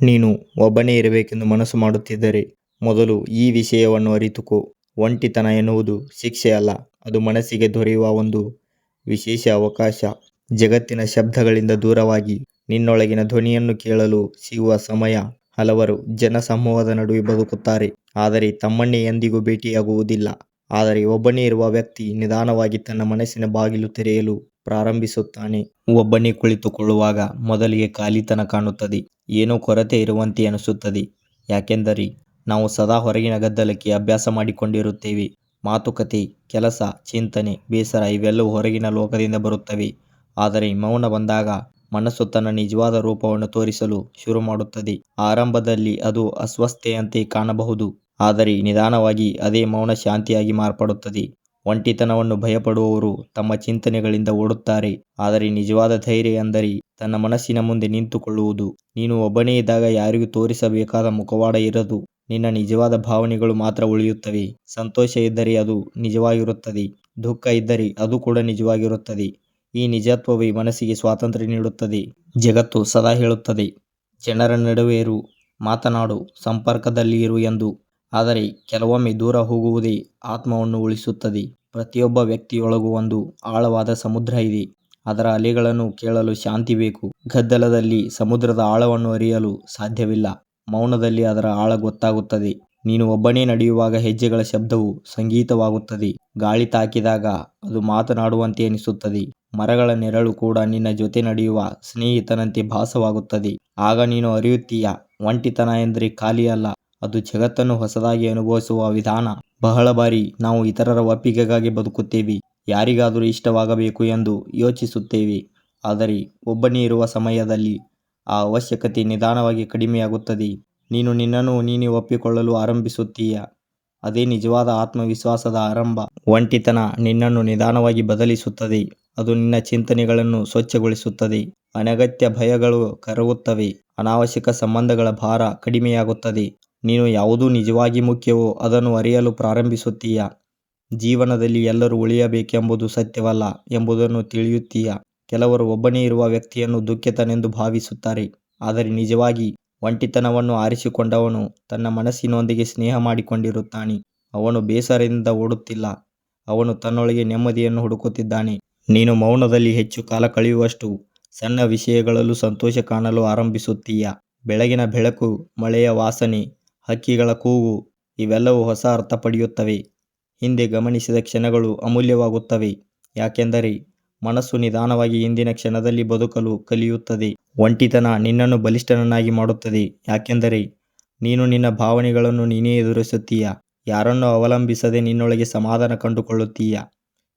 ನೀನು ಒಬ್ಬನೇ ಇರಬೇಕೆಂದು ಮನಸ್ಸು ಮಾಡುತ್ತಿದ್ದರೆ ಮೊದಲು ಈ ವಿಷಯವನ್ನು ಅರಿತುಕೋ. ಒಂಟಿತನ ಎನ್ನುವುದು ಶಿಕ್ಷೆಯಲ್ಲ, ಅದು ಮನಸ್ಸಿಗೆ ದೊರೆಯುವ ಒಂದು ವಿಶೇಷ ಅವಕಾಶ. ಜಗತ್ತಿನ ಶಬ್ದಗಳಿಂದ ದೂರವಾಗಿ ನಿನ್ನೊಳಗಿನ ಧ್ವನಿಯನ್ನು ಕೇಳಲು ಸಿಗುವ ಸಮಯ. ಹಲವರು ಜನಸಮೂಹದ ನಡುವೆ ಬದುಕುತ್ತಾರೆ, ಆದರೆ ತಮ್ಮನ್ನೇ ಎಂದಿಗೂ ಭೇಟಿಯಾಗುವುದಿಲ್ಲ. ಆದರೆ ಒಬ್ಬನೇ ಇರುವ ವ್ಯಕ್ತಿ ನಿಧಾನವಾಗಿ ತನ್ನ ಮನಸ್ಸಿನ ಬಾಗಿಲು ತೆರೆಯಲು ಪ್ರಾರಂಭಿಸುತ್ತಾನೆ. ಒಬ್ಬನೇ ಕುಳಿತುಕೊಳ್ಳುವಾಗ ಮೊದಲಿಗೆ ಖಾಲಿತನ ಕಾಣುತ್ತದೆ, ಏನೋ ಕೊರತೆ ಇರುವಂತೆ ಅನಿಸುತ್ತದೆ. ಯಾಕೆಂದರೆ ನಾವು ಸದಾ ಹೊರಗಿನ ಗದ್ದಲಕ್ಕೆ ಅಭ್ಯಾಸ ಮಾಡಿಕೊಂಡಿರುತ್ತೇವೆ. ಮಾತುಕತೆ, ಕೆಲಸ, ಚಿಂತನೆ, ಬೇಸರ ಇವೆಲ್ಲವೂ ಹೊರಗಿನ ಲೋಕದಿಂದ ಬರುತ್ತವೆ. ಆದರೆ ಮೌನ ಬಂದಾಗ ಮನಸ್ಸು ತನ್ನ ನಿಜವಾದ ರೂಪವನ್ನು ತೋರಿಸಲು ಶುರು ಮಾಡುತ್ತದೆ ಆರಂಭದಲ್ಲಿ ಅದು ಅಸ್ವಸ್ಥೆಯಂತೆ ಕಾಣಬಹುದು, ಆದರೆ ನಿಧಾನವಾಗಿ ಅದೇ ಮೌನ ಶಾಂತಿಯಾಗಿ ಮಾರ್ಪಡುತ್ತದೆ. ಒಂಟಿತನವನ್ನು ಭಯಪಡುವವರು ತಮ್ಮ ಚಿಂತನೆಗಳಿಂದ ಓಡುತ್ತಾರೆ, ಆದರೆ ನಿಜವಾದ ಧೈರ್ಯ ಎಂದರೆ ತನ್ನ ಮನಸ್ಸಿನ ಮುಂದೆ ನಿಂತುಕೊಳ್ಳುವುದು. ನೀನು ಒಬ್ಬನೇ ಇದ್ದಾಗ ಯಾರಿಗೂ ತೋರಿಸಬೇಕಾದ ಮುಖವಾಡ ಇರದು, ನಿನ್ನ ನಿಜವಾದ ಭಾವನೆಗಳು ಮಾತ್ರ ಉಳಿಯುತ್ತವೆ. ಸಂತೋಷ ಇದ್ದರೆ ಅದು ನಿಜವಾಗಿರುತ್ತದೆ, ದುಃಖ ಇದ್ದರೆ ಅದು ಕೂಡ ನಿಜವಾಗಿರುತ್ತದೆ. ಈ ನಿಜತ್ವವೇ ಮನಸ್ಸಿಗೆ ಸ್ವಾತಂತ್ರ್ಯ ನೀಡುತ್ತದೆ. ಜಗತ್ತು ಸದಾ ಹೇಳುತ್ತದೆ, ಜನರ ನಡುವೆ ಇರು, ಮಾತನಾಡು, ಸಂಪರ್ಕದಲ್ಲಿ ಇರು ಎಂದು. ಆದರೆ ಕೆಲವೊಮ್ಮೆ ದೂರ ಹೋಗುವುದೇ ಆತ್ಮವನ್ನು ಉಳಿಸುತ್ತದೆ. ಪ್ರತಿಯೊಬ್ಬ ವ್ಯಕ್ತಿಯೊಳಗೂ ಒಂದು ಆಳವಾದ ಸಮುದ್ರ ಇದೆ, ಅದರ ಅಲೆಗಳನ್ನು ಕೇಳಲು ಶಾಂತಿ ಬೇಕು. ಗದ್ದಲದಲ್ಲಿ ಸಮುದ್ರದ ಆಳವನ್ನು ಅರಿಯಲು ಸಾಧ್ಯವಿಲ್ಲ, ಮೌನದಲ್ಲಿ ಅದರ ಆಳ ಗೊತ್ತಾಗುತ್ತದೆ. ನೀನು ಒಬ್ಬನೇ ನಡೆಯುವಾಗ ಹೆಜ್ಜೆಗಳ ಶಬ್ದವು ಸಂಗೀತವಾಗುತ್ತದೆ. ಗಾಳಿ ತಾಕಿದಾಗ ಅದು ಮಾತನಾಡುವಂತೆ ಅನಿಸುತ್ತದೆ. ಮರಗಳ ನೆರಳು ಕೂಡ ನಿನ್ನ ಜೊತೆ ನಡೆಯುವ ಸ್ನೇಹಿತನಂತೆ ಭಾಸವಾಗುತ್ತದೆ. ಆಗ ನೀನು ಅರಿಯುತ್ತೀಯ, ಒಂಟಿತನ ಎಂದರೆ ಖಾಲಿ ಅಲ್ಲ, ಅದು ಜಗತ್ತನ್ನು ಹೊಸದಾಗಿ ಅನುಭವಿಸುವ ವಿಧಾನ. ಬಹಳ ಬಾರಿ ನಾವು ಇತರರ ಒಪ್ಪಿಗೆಗಾಗಿ ಬದುಕುತ್ತೇವೆ, ಯಾರಿಗಾದರೂ ಇಷ್ಟವಾಗಬೇಕು ಎಂದು ಯೋಚಿಸುತ್ತೇವೆ. ಆದರೆ ಒಬ್ಬನೇ ಇರುವ ಸಮಯದಲ್ಲಿ ಆ ಅವಶ್ಯಕತೆ ನಿಧಾನವಾಗಿ ಕಡಿಮೆಯಾಗುತ್ತದೆ. ನೀನು ನಿನ್ನನ್ನು ನೀನೇ ಒಪ್ಪಿಕೊಳ್ಳಲು ಆರಂಭಿಸುತ್ತೀಯ, ಅದೇ ನಿಜವಾದ ಆತ್ಮವಿಶ್ವಾಸದ ಆರಂಭ. ಒಂಟಿತನ ನಿನ್ನನ್ನು ನಿಧಾನವಾಗಿ ಬದಲಿಸುತ್ತದೆ, ಅದು ನಿನ್ನ ಚಿಂತನೆಗಳನ್ನು ಸ್ವಚ್ಛಗೊಳಿಸುತ್ತದೆ. ಅನಗತ್ಯ ಭಯಗಳು ಕರಗುತ್ತವೆ, ಅನಾವಶ್ಯಕ ಸಂಬಂಧಗಳ ಭಾರ ಕಡಿಮೆಯಾಗುತ್ತದೆ. ನೀನು ಯಾವುದು ನಿಜವಾಗಿ ಮುಖ್ಯವೋ ಅದನ್ನು ಅರಿಯಲು ಪ್ರಾರಂಭಿಸುತ್ತೀಯ. ಜೀವನದಲ್ಲಿ ಎಲ್ಲರೂ ಉಳಿಯಬೇಕೆಂಬುದು ಸತ್ಯವಲ್ಲ ಎಂಬುದನ್ನು ತಿಳಿಯುತ್ತೀಯ. ಕೆಲವರು ಒಬ್ಬನೇ ಇರುವ ವ್ಯಕ್ತಿಯನ್ನು ದುಃಖಿತನೆಂದು ಭಾವಿಸುತ್ತಾರೆ, ಆದರೆ ನಿಜವಾಗಿ ಒಂಟಿತನವನ್ನು ಆರಿಸಿಕೊಂಡವನು ತನ್ನ ಮನಸ್ಸಿನೊಂದಿಗೆ ಸ್ನೇಹ ಮಾಡಿಕೊಂಡಿರುತ್ತಾನೆ. ಅವನು ಬೇಸರದಿಂದ ಓಡುತ್ತಿಲ್ಲ, ಅವನು ತನ್ನೊಳಗೆ ನೆಮ್ಮದಿಯನ್ನು ಹುಡುಕುತ್ತಿದ್ದಾನೆ. ನೀನು ಮೌನದಲ್ಲಿ ಹೆಚ್ಚು ಕಾಲ ಕಳೆಯುವಷ್ಟು, ಸಣ್ಣ ವಿಷಯಗಳಲ್ಲೂ ಸಂತೋಷ ಕಾಣಲು ಆರಂಭಿಸುತ್ತೀಯ. ಬೆಳಗಿನ ಬೆಳಕು, ಮಳೆಯ ವಾಸನೆ, ಹಕ್ಕಿಗಳ ಕೂಗು ಇವೆಲ್ಲವೂ ಹೊಸ ಅರ್ಥ ಪಡೆಯುತ್ತವೆ. ಹಿಂದೆ ಗಮನಿಸಿದ ಕ್ಷಣಗಳು ಅಮೂಲ್ಯವಾಗುತ್ತವೆ, ಯಾಕೆಂದರೆ ಮನಸ್ಸು ನಿಧಾನವಾಗಿ ಇಂದಿನ ಕ್ಷಣದಲ್ಲಿ ಬದುಕಲು ಕಲಿಯುತ್ತದೆ. ಒಂಟಿತನ ನಿನ್ನನ್ನು ಬಲಿಷ್ಠನನ್ನಾಗಿ ಮಾಡುತ್ತದೆ, ಯಾಕೆಂದರೆ ನೀನು ನಿನ್ನ ಭಾವನೆಗಳನ್ನು ನೀನೇ ಎದುರಿಸುತ್ತೀಯ. ಯಾರನ್ನು ಅವಲಂಬಿಸದೆ ನಿನ್ನೊಳಗೆ ಸಮಾಧಾನ ಕಂಡುಕೊಳ್ಳುತ್ತೀಯ.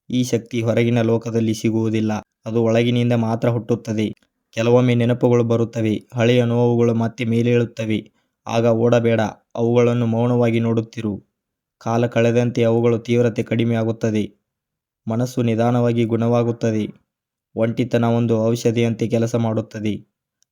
ಈ ಶಕ್ತಿ ಹೊರಗಿನ ಲೋಕದಲ್ಲಿ ಸಿಗುವುದಿಲ್ಲ, ಅದು ಒಳಗಿನಿಂದ ಮಾತ್ರ ಹುಟ್ಟುತ್ತದೆ. ಕೆಲವೊಮ್ಮೆ ನೆನಪುಗಳು ಬರುತ್ತವೆ, ಹಳೆಯ ನೋವುಗಳು ಮತ್ತೆ ಮೇಲೇಳುತ್ತವೆ. ಆಗ ಓಡಬೇಡ, ಅವುಗಳನ್ನು ಮೌನವಾಗಿ ನೋಡುತ್ತಿರು. ಕಾಲ ಕಳೆದಂತೆ ಅವುಗಳ ತೀವ್ರತೆ ಕಡಿಮೆಯಾಗುತ್ತದೆ, ಮನಸ್ಸು ನಿಧಾನವಾಗಿ ಗುಣವಾಗುತ್ತದೆ. ಒಂಟಿತನ ಒಂದು ಔಷಧಿಯಂತೆ ಕೆಲಸ ಮಾಡುತ್ತದೆ,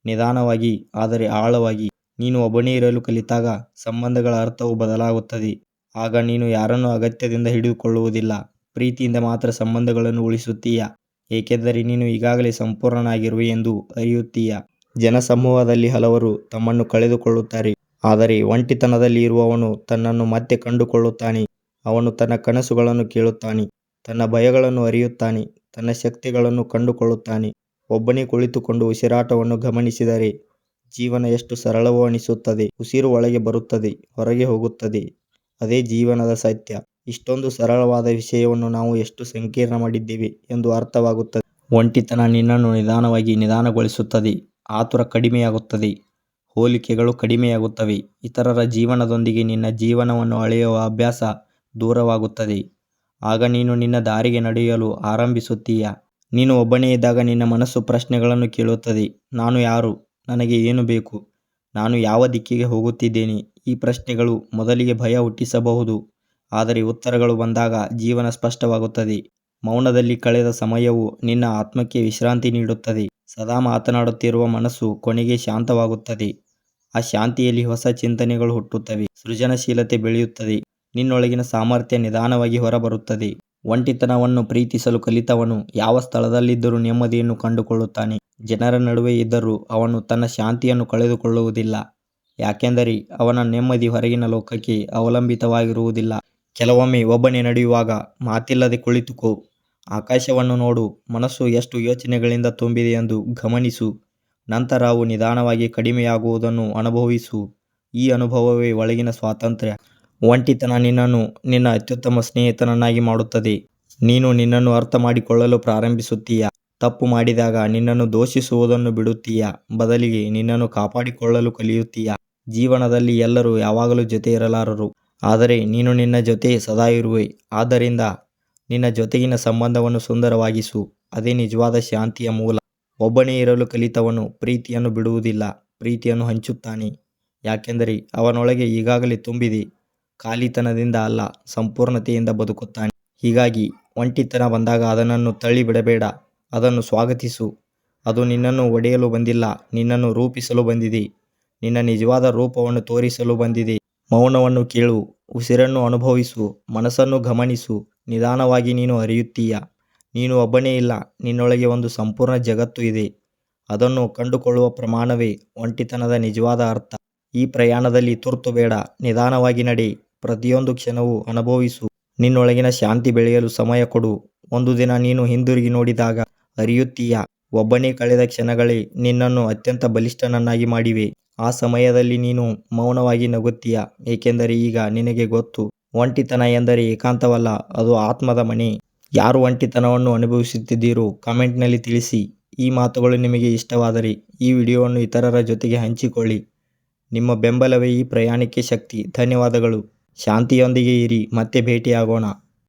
ನಿಧಾನವಾಗಿ ಆದರೆ ಆಳವಾಗಿ. ನೀನು ಒಬ್ಬನೇ ಇರಲು ಕಲಿತಾಗ ಸಂಬಂಧಗಳ ಅರ್ಥವು ಬದಲಾಗುತ್ತದೆ. ಆಗ ನೀನು ಯಾರನ್ನೂ ಅಗತ್ಯದಿಂದ ಹಿಡಿದುಕೊಳ್ಳುವುದಿಲ್ಲ, ಪ್ರೀತಿಯಿಂದ ಮಾತ್ರ ಸಂಬಂಧಗಳನ್ನು ಉಳಿಸುತ್ತೀಯ. ಏಕೆಂದರೆ ನೀನು ಈಗಾಗಲೇ ಸಂಪೂರ್ಣನಾಗಿರುವೆ ಎಂದು ಅರಿಯುತ್ತೀಯ. ಜನಸಮೂಹದಲ್ಲಿ ಹಲವರು ತಮ್ಮನ್ನು ಕಳೆದುಕೊಳ್ಳುತ್ತಾರೆ, ಆದರೆ ಒಂಟಿತನದಲ್ಲಿ ಇರುವವನು ತನ್ನನ್ನು ಮತ್ತೆ ಕಂಡುಕೊಳ್ಳುತ್ತಾನೆ. ಅವನು ತನ್ನ ಕನಸುಗಳನ್ನು ಕೇಳುತ್ತಾನೆ, ತನ್ನ ಭಯಗಳನ್ನು ಅರಿಯುತ್ತಾನೆ, ತನ್ನ ಶಕ್ತಿಗಳನ್ನು ಕಂಡುಕೊಳ್ಳುತ್ತಾನೆ. ಒಬ್ಬನೇ ಕುಳಿತುಕೊಂಡು ಉಸಿರಾಟವನ್ನು ಗಮನಿಸಿದರೆ ಜೀವನ ಎಷ್ಟು ಸರಳವೋ ಅನಿಸುತ್ತದೆ. ಉಸಿರು ಒಳಗೆ ಬರುತ್ತದೆ, ಹೊರಗೆ ಹೋಗುತ್ತದೆ, ಅದೇ ಜೀವನದ ಸತ್ಯ. ಇಷ್ಟೊಂದು ಸರಳವಾದ ವಿಷಯವನ್ನು ನಾವು ಎಷ್ಟು ಸಂಕೀರ್ಣ ಮಾಡಿದ್ದೇವೆ ಎಂದು ಅರ್ಥವಾಗುತ್ತದೆ. ಒಂಟಿತನ ನಿನ್ನನ್ನು ನಿಧಾನವಾಗಿ ನಿಧಾನಗೊಳಿಸುತ್ತದೆ. ಆತುರ ಕಡಿಮೆಯಾಗುತ್ತದೆ, ಹೋಲಿಕೆಗಳು ಕಡಿಮೆಯಾಗುತ್ತವೆ. ಇತರರ ಜೀವನದೊಂದಿಗೆ ನಿನ್ನ ಜೀವನವನ್ನು ಅಳೆಯುವ ಅಭ್ಯಾಸ ದೂರವಾಗುತ್ತದೆ. ಆಗ ನೀನು ನಿನ್ನ ದಾರಿಗೆ ನಡೆಯಲು ಆರಂಭಿಸುತ್ತೀಯ. ನೀನು ಒಬ್ಬನೇ ಇದ್ದಾಗ ನಿನ್ನ ಮನಸ್ಸು ಪ್ರಶ್ನೆಗಳನ್ನು ಕೇಳುತ್ತದೆ, ನಾನು ಯಾರು, ನನಗೆ ಏನು ಬೇಕು, ನಾನು ಯಾವ ದಿಕ್ಕಿಗೆ ಹೋಗುತ್ತಿದ್ದೇನೆ. ಈ ಪ್ರಶ್ನೆಗಳು ಮೊದಲಿಗೆ ಭಯ ಹುಟ್ಟಿಸಬಹುದು, ಆದರೆ ಉತ್ತರಗಳು ಬಂದಾಗ ಜೀವನ ಸ್ಪಷ್ಟವಾಗುತ್ತದೆ. ಮೌನದಲ್ಲಿ ಕಳೆದ ಸಮಯವು ನಿನ್ನ ಆತ್ಮಕ್ಕೆ ವಿಶ್ರಾಂತಿ ನೀಡುತ್ತದೆ. ಸದಾ ಮಾತನಾಡುತ್ತಿರುವ ಮನಸ್ಸು ಕೊನೆಗೆ ಶಾಂತವಾಗುತ್ತದೆ. ಆ ಶಾಂತಿಯಲ್ಲಿ ಹೊಸ ಚಿಂತನೆಗಳು ಹುಟ್ಟುತ್ತವೆ, ಸೃಜನಶೀಲತೆ ಬೆಳೆಯುತ್ತದೆ, ನಿನ್ನೊಳಗಿನ ಸಾಮರ್ಥ್ಯ ನಿಧಾನವಾಗಿ ಹೊರಬರುತ್ತದೆ. ಒಂಟಿತನವನ್ನು ಪ್ರೀತಿಸಲು ಕಲಿತವನು ಯಾವ ಸ್ಥಳದಲ್ಲಿದ್ದರೂ ನೆಮ್ಮದಿಯನ್ನು ಕಂಡುಕೊಳ್ಳುತ್ತಾನೆ. ಜನರ ನಡುವೆ ಇದ್ದರೂ ಅವನು ತನ್ನ ಶಾಂತಿಯನ್ನು ಕಳೆದುಕೊಳ್ಳುವುದಿಲ್ಲ. ಯಾಕೆಂದರೆ ಅವನ ನೆಮ್ಮದಿ ಹೊರಗಿನ ಲೋಕಕ್ಕೆ ಅವಲಂಬಿತವಾಗಿರುವುದಿಲ್ಲ ಕೆಲವೊಮ್ಮೆ ಒಬ್ಬನೇ ನಡೆಯುವಾಗ ಮಾತಿಲ್ಲದೆ ಕುಳಿತುಕೋ ಆಕಾಶವನ್ನು ನೋಡು ಮನಸ್ಸು ಎಷ್ಟು ಯೋಚನೆಗಳಿಂದ ತುಂಬಿದೆ ಎಂದು ಗಮನಿಸು ನಂತರ ಅವು ನಿಧಾನವಾಗಿ ಕಡಿಮೆಯಾಗುವುದನ್ನು ಅನುಭವಿಸು. ಈ ಅನುಭವವೇ ಒಳಗಿನ ಸ್ವಾತಂತ್ರ್ಯ. ಒಂಟಿತನ ನಿನ್ನನ್ನು ನಿನ್ನ ಅತ್ಯುತ್ತಮ ಸ್ನೇಹಿತನನ್ನಾಗಿ ಮಾಡುತ್ತದೆ. ನೀನು ನಿನ್ನನ್ನು ಅರ್ಥ ಮಾಡಿಕೊಳ್ಳಲು ಪ್ರಾರಂಭಿಸುತ್ತೀಯ. ತಪ್ಪು ಮಾಡಿದಾಗ ನಿನ್ನನ್ನು ದೋಷಿಸುವುದನ್ನು ಬಿಡುತ್ತೀಯ. ಬದಲಿಗೆ ನಿನ್ನನ್ನು ಕಾಪಾಡಿಕೊಳ್ಳಲು ಕಲಿಯುತ್ತೀಯ. ಜೀವನದಲ್ಲಿ ಎಲ್ಲರೂ ಯಾವಾಗಲೂ ಜೊತೆ ಇರಲಾರರು. ಆದರೆ ನೀನು ನಿನ್ನ ಜೊತೆ ಸದಾ ಇರುವೆ. ಆದ್ದರಿಂದ ನಿನ್ನ ಜೊತೆಗಿನ ಸಂಬಂಧವನ್ನು ಸುಂದರವಾಗಿಸು. ಅದೇ ನಿಜವಾದ ಶಾಂತಿಯ ಮೂಲ. ಒಬ್ಬನೇ ಇರಲು ಕಲಿತವನು ಪ್ರೀತಿಯನ್ನು ಬಿಡುವುದಿಲ್ಲ, ಪ್ರೀತಿಯನ್ನು ಹಂಚುತ್ತಾನೆ. ಯಾಕೆಂದರೆ ಅವನೊಳಗೆ ಈಗಾಗಲೇ ತುಂಬಿದೆ, ಖಾಲಿತನದಿಂದ ಅಲ್ಲ, ಸಂಪೂರ್ಣತೆಯಿಂದ ಬದುಕುತ್ತಾನೆ. ಹೀಗಾಗಿ ಒಂಟಿತನ ಬಂದಾಗ ಅದನ್ನು ತಳ್ಳಿ ಬಿಡಬೇಡ, ಅದನ್ನು ಸ್ವಾಗತಿಸು. ಅದು ನಿನ್ನನ್ನು ಒಡೆಯಲು ಬಂದಿಲ್ಲ, ನಿನ್ನನ್ನು ರೂಪಿಸಲು ಬಂದಿದೆ. ನಿನ್ನ ನಿಜವಾದ ರೂಪವನ್ನು ತೋರಿಸಲು ಬಂದಿದೆ. ಮೌನವನ್ನು ಕೇಳು, ಉಸಿರನ್ನು ಅನುಭವಿಸು, ಮನಸ್ಸನ್ನು ಗಮನಿಸು, ನಿಧಾನವಾಗಿ ನೀನು ಅರಿಯುತ್ತೀಯ? ನೀನು ಒಬ್ಬನೇ ಇಲ್ಲ, ನಿನ್ನೊಳಗೆ ಒಂದು ಸಂಪೂರ್ಣ ಜಗತ್ತು ಇದೆ. ಅದನ್ನು ಕಂಡುಕೊಳ್ಳುವ ಪ್ರಮಾಣವೇ ಒಂಟಿತನದ ನಿಜವಾದ ಅರ್ಥ. ಈ ಪ್ರಯಾಣದಲ್ಲಿ ತುರ್ತು ಬೇಡ, ನಿಧಾನವಾಗಿ ನಡೆ. ಪ್ರತಿಯೊಂದು ಕ್ಷಣವೂ ಅನುಭವಿಸು. ನಿನ್ನೊಳಗಿನ ಶಾಂತಿ ಬೆಳೆಯಲು ಸಮಯ ಕೊಡು. ಒಂದು ದಿನ ನೀನು ಹಿಂದಿರುಗಿ ನೋಡಿದಾಗ ಅರಿಯುತ್ತೀಯ, ಒಬ್ಬನೇ ಕಳೆದ ಕ್ಷಣಗಳೇ ನಿನ್ನನ್ನು ಅತ್ಯಂತ ಬಲಿಷ್ಠನನ್ನಾಗಿ ಮಾಡಿವೆ. ಆ ಸಮಯದಲ್ಲಿ ನೀನು ಮೌನವಾಗಿ ನಗುತ್ತೀಯ, ಏಕೆಂದರೆ ಈಗ ನಿನಗೆ ಗೊತ್ತು. ಒಂಟಿತನ ಎಂದರೆ ಏಕಾಂತವಲ್ಲ, ಅದು ಆತ್ಮದ ಮನೆ. ಯಾರು ಒಂಟಿತನವನ್ನು ಅನುಭವಿಸುತ್ತಿದ್ದೀರೋ ಕಮೆಂಟ್ನಲ್ಲಿ ತಿಳಿಸಿ. ಈ ಮಾತುಗಳು ನಿಮಗೆ ಇಷ್ಟವಾದರೆ ಈ ವಿಡಿಯೋವನ್ನು ಇತರರ ಜೊತೆಗೆ ಹಂಚಿಕೊಳ್ಳಿ. ನಿಮ್ಮ ಬೆಂಬಲವೇ ಈ ಪ್ರಯಾಣಕ್ಕೆ ಶಕ್ತಿ. ಧನ್ಯವಾದಗಳು. ಶಾಂತಿಯೊಂದಿಗೆ ಇರಿ. ಮತ್ತೆ ಭೇಟಿಯಾಗೋಣ.